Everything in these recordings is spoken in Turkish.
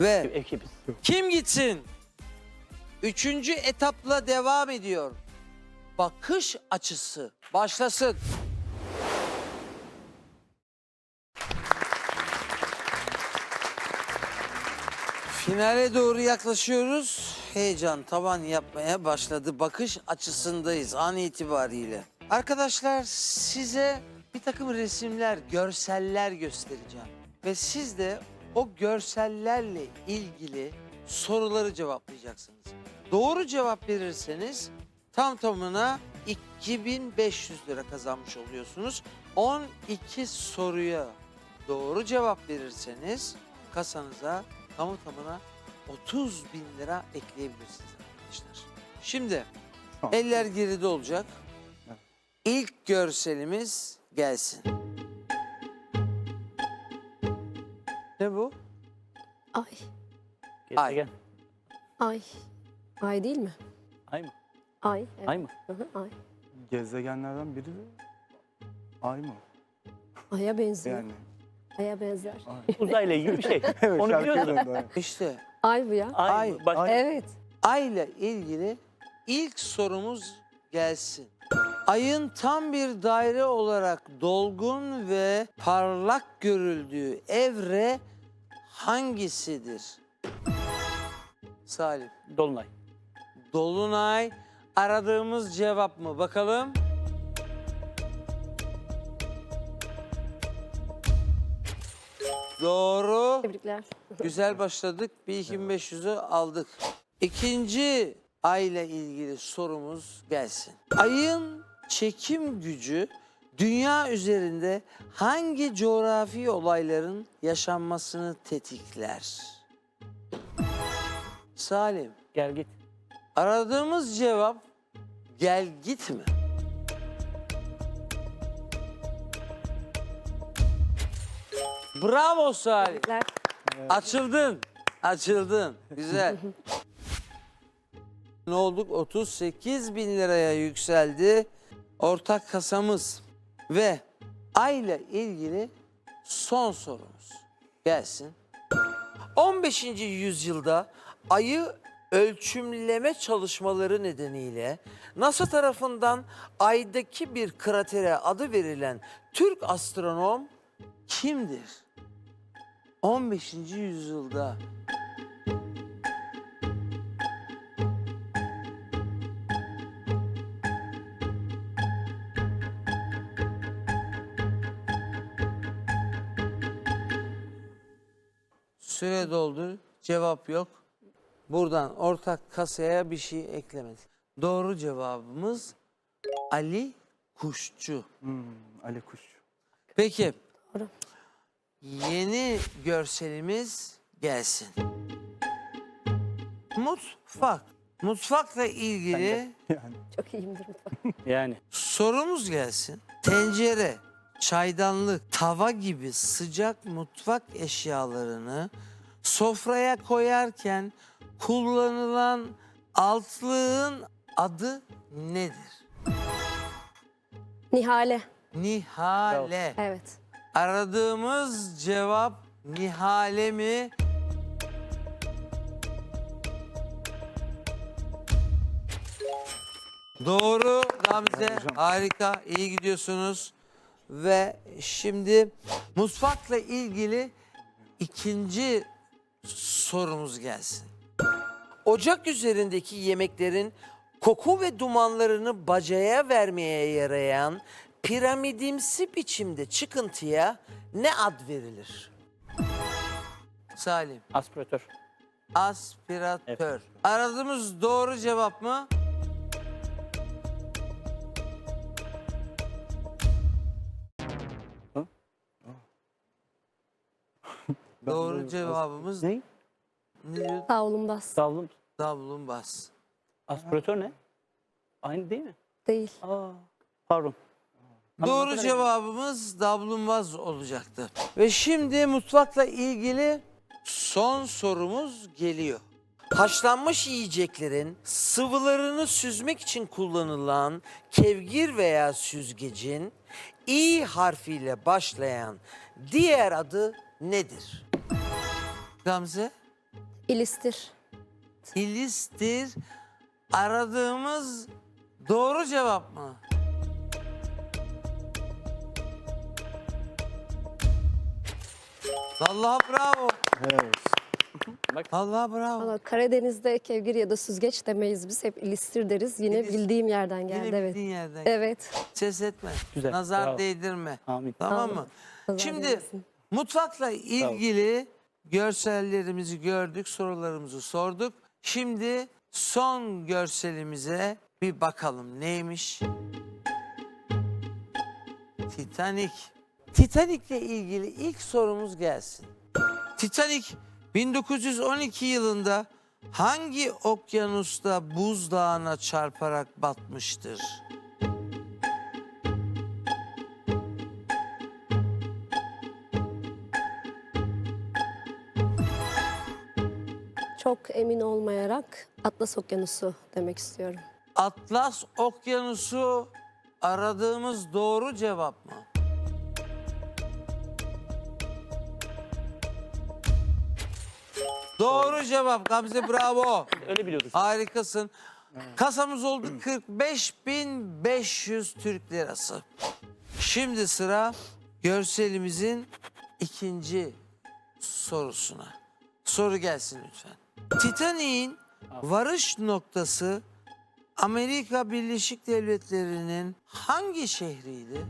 Ve- Ekibiz. Kim gitsin? Üçüncü etapla devam ediyor. Bakış açısı başlasın. Finale doğru yaklaşıyoruz. Heyecan tavan yapmaya başladı. Bakış açısındayız an itibariyle. Arkadaşlar size bir takım resimler, görseller göstereceğim. Ve siz de o görsellerle ilgili soruları cevaplayacaksınız. Doğru cevap verirseniz tam tamına 2500 lira kazanmış oluyorsunuz. 12 soruya doğru cevap verirseniz kasanıza tamı tamına 30 bin lira ekleyebilirsiniz arkadaşlar. Şimdi eller geride olacak. İlk görselimiz gelsin. Ne bu? Ay. Ay. Gezegen. Ay. Ay değil mi? Ay mı? Ay. Evet. Ay mı? Hı hı, ay. Gezegenlerden biri de ay mı? Ay'a benziyor. Yani. Ay'a benzer. Ay. Uzayla ilgili bir şey. Evet, Onu şarkıya biliyorsun. döndü, ay. İşte Ay bu ya. Ay, Ay. Başka- Ay. Evet. Ayla ilgili ilk sorumuz gelsin. Ayın tam bir daire olarak dolgun ve parlak görüldüğü evre hangisidir? Salim. Dolunay. Dolunay aradığımız cevap mı? Bakalım. Doğru. Tebrikler. Güzel başladık. Bir 2500'ü aldık. İkinci ayla ilgili sorumuz gelsin. Ayın çekim gücü dünya üzerinde hangi coğrafi olayların yaşanmasını tetikler? Salim, Gel git. aradığımız cevap gel git mi? Bravo Salim. Tebrikler. Açıldın. Açıldın. Güzel. ne olduk? 38 bin liraya yükseldi. Ortak kasamız. Ve ayla ilgili son sorumuz. Gelsin. 15. yüzyılda ayı ölçümleme çalışmaları nedeniyle NASA tarafından aydaki bir kratere adı verilen Türk astronom kimdir? 15. yüzyılda Süre doldu. Cevap yok. Buradan ortak kasaya bir şey eklemedik. Doğru cevabımız Ali Kuşçu. Hmm, Ali Kuş. Peki. Doğru. Yeni görselimiz gelsin. Mutfak. Mutfakla ilgili Yani. Çok iyiyimdir mutfak. Yani. sorumuz gelsin. Tencere, çaydanlık, tava gibi sıcak mutfak eşyalarını sofraya koyarken kullanılan altlığın adı nedir? Nihale. Nihale. Evet. Aradığımız cevap Nihale mi? Doğru Gamze. Harika. iyi gidiyorsunuz. Ve şimdi mutfakla ilgili ikinci sorumuz gelsin. Ocak üzerindeki yemeklerin koku ve dumanlarını bacaya vermeye yarayan piramidimsi biçimde çıkıntıya ne ad verilir? Salim. Aspiratör. Aspiratör. Aradığımız doğru cevap mı? Ben Doğru cevabımız Ne? ne diyor? Davlumbaz. Davlum. Davlumbaz. Aspiratör ne? Aynı değil mi? Değil. Aa. Pardon. Doğru cevabımız davlumbaz olacaktı. Ve şimdi mutfakla ilgili son sorumuz geliyor. Haşlanmış yiyeceklerin sıvılarını süzmek için kullanılan kevgir veya süzgecin İ harfiyle başlayan diğer adı nedir? Gamze? İlistir. İlistir. Aradığımız doğru cevap mı? Vallahi bravo. Olsun. Vallahi bravo. Valla Karadeniz'de kevgir ya da süzgeç demeyiz biz. Hep ilistir deriz. Yine İlis- bildiğim yerden geldi. Yine evet. bildiğin yerden. Evet. Ses etme. Güzel, Nazar bravo. değdirme. Amin. Tamam mı? Nazar Şimdi değmesin. mutfakla ilgili görsellerimizi gördük, sorularımızı sorduk. Şimdi son görselimize bir bakalım neymiş? Titanic. Titanic'le ilgili ilk sorumuz gelsin. Titanic 1912 yılında hangi okyanusta buzdağına çarparak batmıştır? Çok emin olmayarak Atlas Okyanusu demek istiyorum. Atlas Okyanusu aradığımız doğru cevap mı? Doğru cevap Gamze bravo. Öyle biliyorduk. Harikasın. Kasamız oldu 45.500 Türk lirası. Şimdi sıra görselimizin ikinci sorusuna. Soru gelsin lütfen. Titanic'in varış noktası Amerika Birleşik Devletleri'nin hangi şehriydi?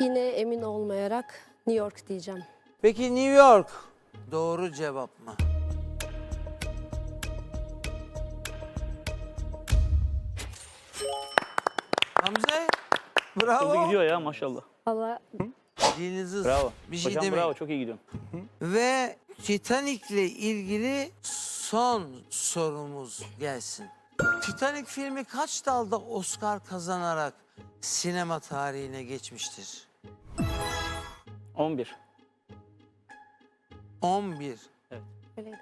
Yine emin olmayarak New York diyeceğim. Peki New York doğru cevap mı? Hamza Hızlı bravo. gidiyor ya maşallah. Valla Dilinizi Bravo. bir şey Hocam demeyin. bravo çok iyi gidiyorsun. Ve Titanic'le ilgili son sorumuz gelsin. Titanic filmi kaç dalda Oscar kazanarak sinema tarihine geçmiştir? 11. 11. öyleydi.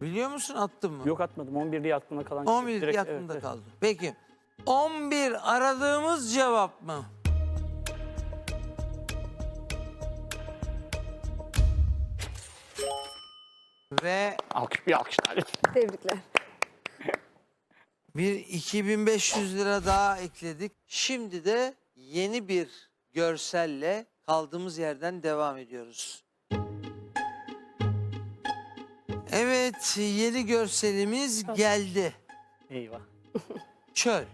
Biliyor musun attın mı? Yok atmadım. 11 diye aklımda kalan. 11 direkt- aklımda evet, evet. kaldı. Peki. 11 aradığımız cevap mı? Ve Alkış bir alkış daha lütfen. Tebrikler. bir 2500 lira daha ekledik. Şimdi de yeni bir görselle kaldığımız yerden devam ediyoruz. Evet, yeni görselimiz geldi. Eyvah. Çöl.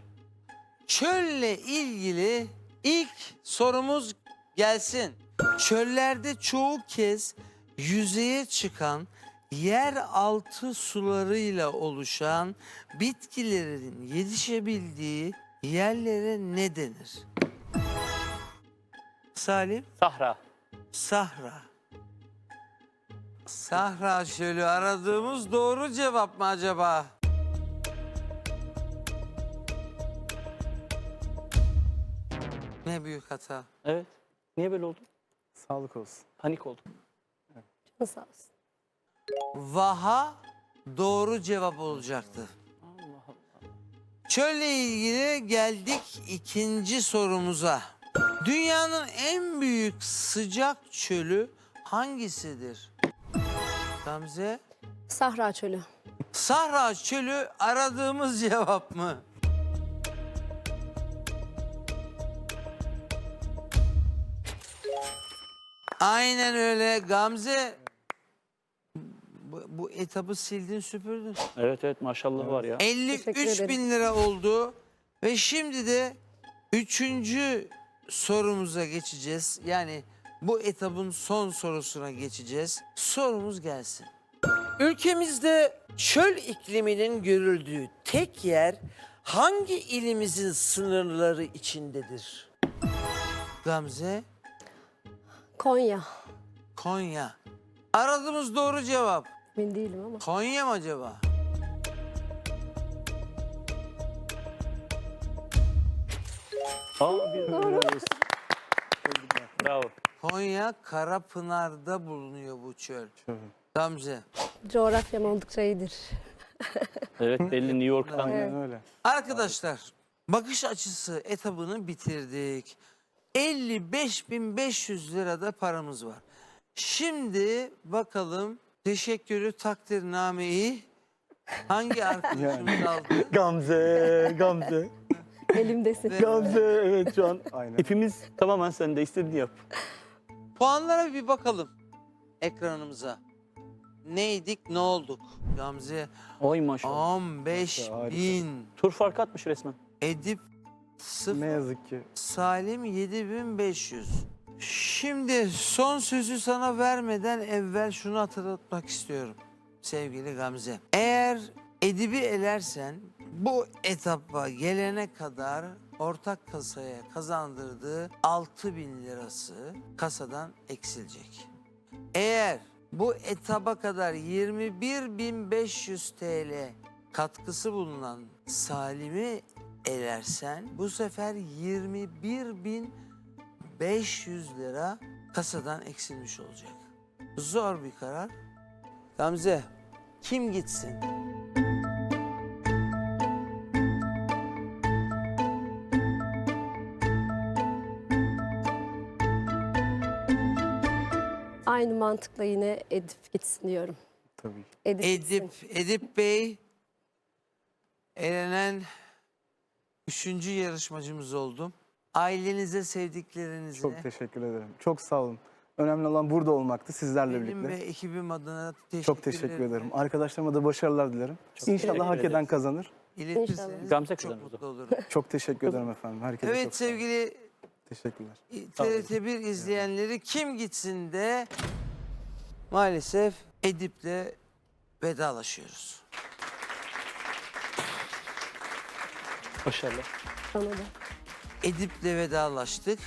Çölle ilgili ilk sorumuz gelsin. Çöllerde çoğu kez yüzeye çıkan yeraltı sularıyla oluşan bitkilerin yetişebildiği yerlere ne denir? Salim? Sahra. Sahra. Sahra çölü aradığımız doğru cevap mı acaba? Ne büyük hata. Evet. Niye böyle oldu? Sağlık olsun. Panik oldum. Canı sağ olsun. Vaha doğru cevap olacaktı. Çölle ilgili geldik ikinci sorumuza. Dünyanın en büyük sıcak çölü hangisidir? Gamze? Sahra Çölü. Sahra çölü aradığımız cevap mı? Aynen öyle Gamze. Bu, bu etabı sildin süpürdün. Evet evet maşallah var ya. 53 Teşekkür bin lira oldu. Ve şimdi de üçüncü sorumuza geçeceğiz. Yani bu etabın son sorusuna geçeceğiz. Sorumuz gelsin. Ülkemizde çöl ikliminin görüldüğü tek yer hangi ilimizin sınırları içindedir? Gamze, Konya. Konya. Aradığımız doğru cevap. Emin değilim ama. Konya mı acaba? Aa. Bravo. Konya Karapınar'da bulunuyor bu çöl. Gamze. Coğrafyam oldukça iyidir. Evet belli New York'tan. Aynen öyle. Arkadaşlar bakış açısı etabını bitirdik. 55.500 lirada paramız var. Şimdi bakalım teşekkürü takdirnameyi hangi arkadaşımız aldı? Gamze, Gamze. Elimdesin. Gamze evet şu an Aynen. ipimiz tamamen sende istediğini yap. Puanlara bir bakalım ekranımıza. Neydik ne olduk? Gamze Oy maşallah. 15 Harika. bin. Tur farkı atmış resmen. Edip 0 Ne yazık ki. Salim 7500. Şimdi son sözü sana vermeden evvel şunu hatırlatmak istiyorum sevgili Gamze. Eğer Edip'i elersen bu etapa gelene kadar ortak kasaya kazandırdığı 6000 lirası kasadan eksilecek. Eğer bu etaba kadar 21.500 TL katkısı bulunan Salim'i elersen bu sefer 21.500 lira kasadan eksilmiş olacak. Zor bir karar. Gamze kim gitsin? Aynı mantıkla yine Edip gitsin diyorum. Tabii ki. Edip, gitsin. Edip, Edip Bey elenen üçüncü yarışmacımız oldu. Ailenize, sevdiklerinize, Çok teşekkür ederim. Çok sağ olun. Önemli olan burada olmaktı sizlerle benim birlikte. ve ekibim adına teşekkür Çok teşekkür ederim. Arkadaşlarıma da başarılar dilerim. İnşallah hak eden kazanır. İletirseniz Gamze çok mutlu olurum. Çok teşekkür ederim efendim. Herkese çok Evet sağ olun. sevgili Teşekkürler. TRT1 izleyenleri kim gitsin de maalesef Edip'le vedalaşıyoruz. Başarılı. Sana da. Edip'le vedalaştık.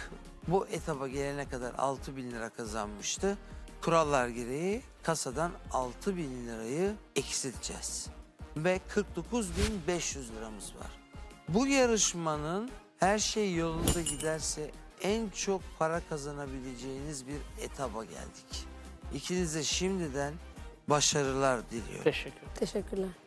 Bu etaba gelene kadar 6 bin lira kazanmıştı. Kurallar gereği kasadan 6 bin lirayı eksilteceğiz. Ve 49.500 liramız var. Bu yarışmanın her şey yolunda giderse en çok para kazanabileceğiniz bir etaba geldik. İkinize şimdiden başarılar diliyorum. Teşekkür. Teşekkürler.